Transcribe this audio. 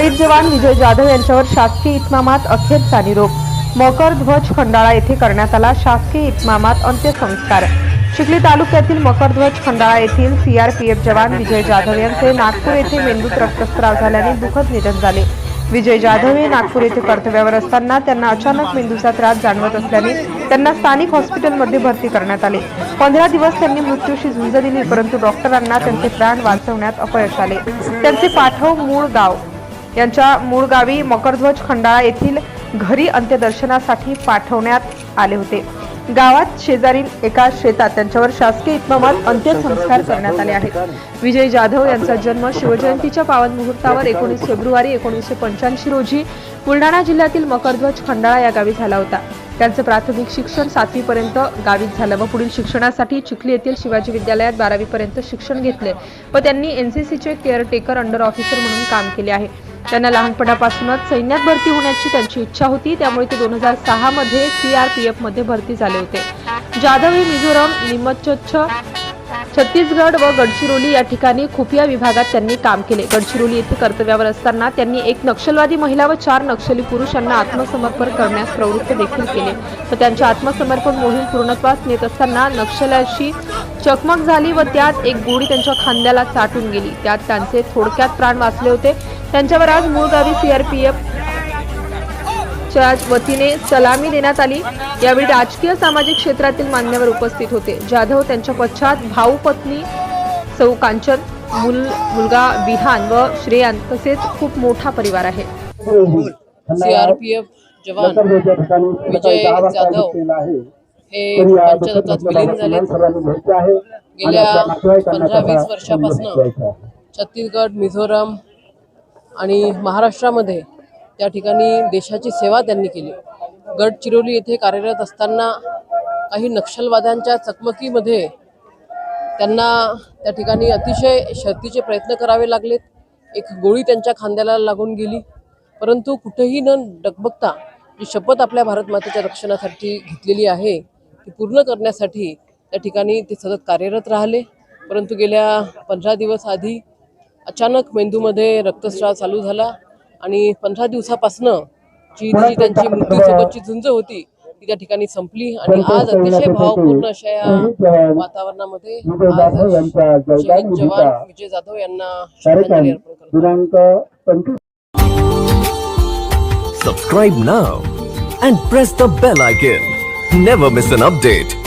शहीद जवान विजय जाधव यांच्यावर शासकीय इतमामात अखेरचा निरोप. मकर ध्वज खंडाळा येथे करण्यात आला शासकीय इतमामात अंत्यसंस्कार. चिखली तालुक्यातील मकरध्वज खंडाळा येथील सीआरपीएफ जवान विजय जाधव यांचे नागपूर येथे मेंदूत रक्तस्राव झाल्याने दुःखद निधन झाले. विजय जाधव हे नागपूर येथे कर्तव्यावर असताना त्यांना अचानक मेंदूचा त्रास जाणवत असल्याने त्यांना स्थानिक हॉस्पिटलमध्ये भरती करण्यात आले. पंधरा दिवस त्यांनी मृत्यूशी झुंज दिली परंतु डॉक्टरांना त्यांचे प्राण वाचवण्यात अपयश आले. त्यांचे पाठव मूळ गाव. यांच्या मूळ गावी मकरध्वज खंडाळा येथील घरी अंत्यदर्शनासाठी पाठवण्यात आले होते. गावात शेजारील एका शेतात त्यांच्यावर शासकीय इतमामात अंत्यसंस्कार करण्यात आले आहेत. विजय जाधव यांचा जन्म शिवजयंतीच्या पावन मुहूर्तावर एकोणीस फेब्रुवारी एकोणीसशे पंच्याऐंशी रोजी बुलढाणा जिल्ह्यातील मकरध्वज खंडाळा या गावी झाला होता. त्यांचं प्राथमिक शिक्षण सातवीपर्यंत गावीत झालं व पुढील शिक्षणासाठी चिखली येथील शिवाजी विद्यालयात बारावीपर्यंत शिक्षण घेतले व त्यांनी एनसीसीचे केअरटेकर अंडर ऑफिसर म्हणून काम केले आहे. त्यांना लहानपणापासूनच सैन्यात भरती होण्याची त्यांची इच्छा होती. त्यामुळे ते दोन हजार सहा मध्ये सीआरपीएफमध्ये भरती झाले होते. जाधव हे मिझोरम निमच्छ छत्तीसगड व गडचिरोली या ठिकाणी खुफिया विभागात त्यांनी काम केले. गडचिरोली येथे कर्तव्यावर असताना त्यांनी एक नक्षलवादी महिला व चार नक्षली पुरुष यांना आत्मसमर्पण करण्यास प्रवृत्त देखील केले. व त्यांच्या आत्मसमर्पण मोहीम पूर्णत्वास नेत असताना नक्षलाशी चकमक झाली व त्यात एक गोळी त्यांच्या खांद्याला चाटून गेली. त्यात त्यांचे थोडक्यात प्राण वाचले होते. त्यांच्यावर आज मूळ गावी सीआरपीएफ च्या वतीने सलामी देण्यात आली. यावेळी राजकीय सामाजिक क्षेत्रातील मान्यवर उपस्थित होते. जाधव त्यांच्या पश्चात भाऊ पत्नी सौ कांचन मुल मुलगा बिहान व श्रेयान तसेच खूप मोठा परिवार आहे. सीआरपीएफ जवान विजय जाधव हे पंचतत्वात विलीन झाले गेल्या पंधरा वीस वर्षापासून छत्तीसगड मिझोरम आणि महाराष्ट्रामध्ये त्या ठिकाणी देशाची सेवा त्यांनी केली. गडचिरोली येथे कार्यरत असताना काही नक्षलवाद्यांच्या चकमकीमध्ये त्यांना त्या ठिकाणी अतिशय शर्तीचे प्रयत्न करावे लागलेत. एक गोळी त्यांच्या खांद्याला लागून गेली. परंतु कुठेही न डगबगता जी शपथ आपल्या भारत मातेच्या रक्षणासाठी घेतलेली आहे ती पूर्ण करण्यासाठी त्या ठिकाणी ते सतत कार्यरत राहिले. परंतु गेल्या पंधरा दिवस आधी अचानक मेंदूमध्ये रक्तस्राव चालू झाला आणि पंधरा दिवसापासनं जी जी त्यांची मृत्यूसोबतची झुंज होती ती त्या ठिकाणी संपली आणि आज अतिशय भावपूर्ण अशा या वातावरणामध्ये आज शहीद जवान विजय जाधव यांना श्रद्धांजली अर्पण करतो. Subscribe now and press the bell icon. Never miss an update.